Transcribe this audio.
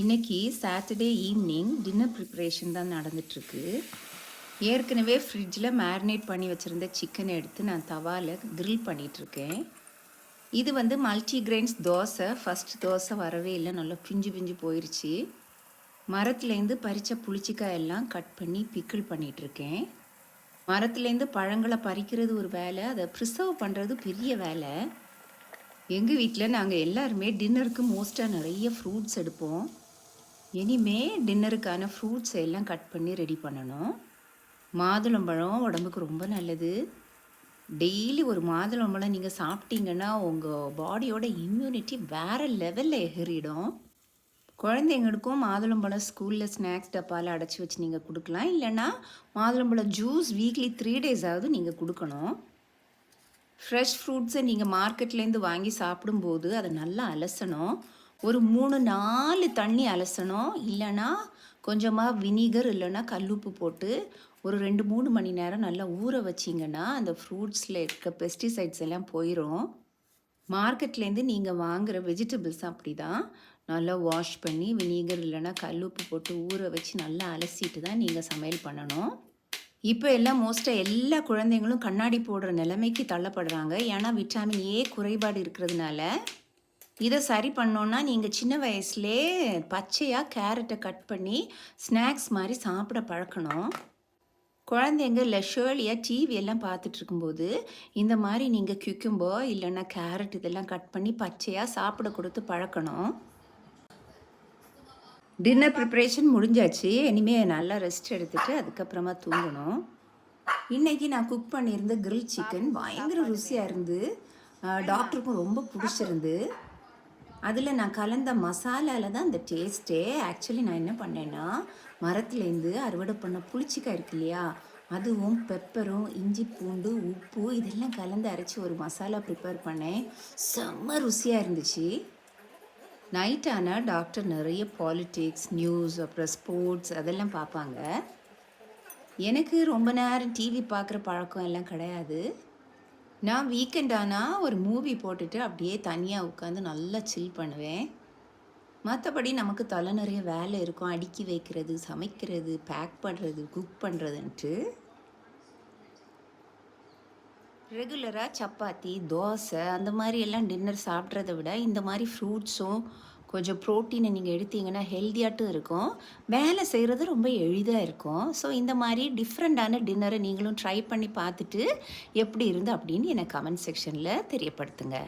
இன்றைக்கி Saturday evening dinner preparation தான் நடந்துட்டுருக்கு. ஏற்கனவே ஃப்ரிட்ஜில் மேரினேட் பண்ணி வச்சுருந்த சிக்கனை எடுத்து நான் தவாவில் க்ரில் பண்ணிகிட்ருக்கேன் இது வந்து multi grains dosa. First dosa வரவே இல்லை. நல்லா பிஞ்சு பிஞ்சு போயிடுச்சு மரத்துலேருந்து பறித்த புளிச்சிக்காய் எல்லாம் கட் பண்ணி பிக்கிள் பண்ணிகிட்ருக்கேன் மரத்துலேருந்து பழங்களை பறிக்கிறது ஒரு வேலை. அதை ப்ரிசர்வ் பண்ணுறது பெரிய வேலை. எங்கள் வீட்டில் நாங்கள் எல்லாருமே டின்னருக்கு மோஸ்ட்டாக நிறைய ஃப்ரூட்ஸ் எடுப்போம். இனிமே டின்னருக்கான ஃப்ரூட்ஸ் எல்லாம் கட் பண்ணி ரெடி பண்ணணும். மாதுளம்பழம் உடம்புக்கு ரொம்ப நல்லது. டெய்லி ஒரு மாதுளம்பழம் நீங்கள் சாப்பிட்டீங்கன்னா உங்கள் பாடியோட இம்யூனிட்டி வேறு லெவலில் எகிரிடும் குழந்தைங்களுக்கும் மாதுளம்பழம் ஸ்கூலில் ஸ்நாக்ஸ் டப்பாவில் அடைச்சி வச்சு நீங்கள் கொடுக்கலாம். இல்லைன்னா மாதுளம்பழம் ஜூஸ் வீக்லி த்ரீ டேஸாவது நீங்கள் கொடுக்கணும். ஃப்ரெஷ் ஃப்ரூட்ஸை நீங்கள் மார்க்கெட்லேருந்து வாங்கி சாப்பிடும்போது அதை நல்லா அலசணும். ஒரு மூணு நாலு தண்ணி அலசணும். இல்லைன்னா கொஞ்சமாக வினிகர் இல்லைன்னா கல்லுப்பு போட்டு ஒரு ரெண்டு மூணு மணி நேரம் நல்லா ஊற வச்சிங்கன்னா அந்த ஃப்ரூட்ஸில் இருக்க பெஸ்டிசைட்ஸ் எல்லாம் போயிடும் மார்க்கெட்லேருந்து நீங்கள் வாங்குகிற வெஜிடபிள்ஸ் அப்படி தான் நல்லா வாஷ் பண்ணி வினிகர் இல்லைன்னா கல்லுப்பு போட்டு ஊற வச்சு நல்லா அலசிட்டு தான் நீங்கள் சமையல் பண்ணணும். இப்போ எல்லாம் மோஸ்ட்டாக எல்லா குழந்தைங்களும் கண்ணாடி போடுற நிலைமைக்கு தள்ளப்படுறாங்க. ஏன்னா விட்டாமின் ஏ குறைபாடு இருக்கிறதுனால இதை சரி பண்ணோன்னா நீங்கள் சின்ன வயசுலே பச்சையாக கேரட்டை கட் பண்ணி ஸ்நாக்ஸ் மாதிரி சாப்பிட பழக்கணும். குழந்தைங்க லெஷர்லியாக டிவி எல்லாம் பார்த்துட்டு இருக்கும்போது இந்த மாதிரி நீங்கள் கியூக்கும்போ இல்லைன்னா கேரட் இதெல்லாம் கட் பண்ணி பச்சையாக சாப்பிட கொடுத்து பழக்கணும். டின்னர் ப்ரிப்பரேஷன் முடிஞ்சாச்சு. இனிமேல் நல்லா ரெஸ்ட் எடுத்துட்டு அதுக்கப்புறமா தூங்கணும். இன்னைக்கு நான் குக் பண்ணியிருந்த கிரில் சிக்கன் பயங்கர ருசியாக இருந்து டாக்டருக்கும் ரொம்ப பிடிச்சிருந்து அதில் நான் கலந்த மசாலாவில் தான் அந்த டேஸ்ட்டே ஆக்சுவலி நான் என்ன பண்ணேன்னா மரத்துலேருந்து அறுவடை பண்ண புளிச்சிக்காய் இருக்கு இல்லையா? அதுவும் பெப்பரும் இஞ்சி பூண்டு உப்பு இதெல்லாம் கலந்து அரைச்சி ஒரு மசாலா ப்ரிப்பேர் பண்ணேன். செம்ம ருசியாக இருந்துச்சு. நைட் ஆனால் டாக்டர் நிறைய பாலிட்டிக்ஸ் நியூஸ் அப்புறம் ஸ்போர்ட்ஸ் அதெல்லாம் பார்ப்பாங்க. எனக்கு ரொம்ப நேரம் டிவி பார்க்குற பழக்கம் எல்லாம் கிடையாது. நான் வீக்கெண்ட் ஆனால் ஒரு மூவி போட்டுட்டு அப்படியே தனியாக உட்காந்து நல்லா சில் பண்ணுவேன். மற்றபடி நமக்கு தலை நிறைய வேலை இருக்கும். அடுக்கி வைக்கிறது சமைக்கிறது பேக் பண்ணுறது குக் பண்ணுறதுன்ட்டு ரெகுலராக சப்பாத்தி தோசை அந்த மாதிரி எல்லாம் டின்னர் சாப்பிட்றத விட இந்த மாதிரி ஃப்ரூட்ஸும் கொஞ்சம் ப்ரோட்டீனை நீங்கள் எடுத்தீங்கன்னா ஹெல்த்தியாட்டும் இருக்கும். வேலை செய்கிறது ரொம்ப எளிதாக இருக்கும். ஸோ இந்த மாதிரி டிஃப்ரெண்ட்டான டின்னரை நீங்களும் ட்ரை பண்ணி பார்த்துட்டு எப்படி இருந்து அப்படின்னு எனக்கு கமெண்ட் செக்ஷனில் தெரியப்படுத்துங்க.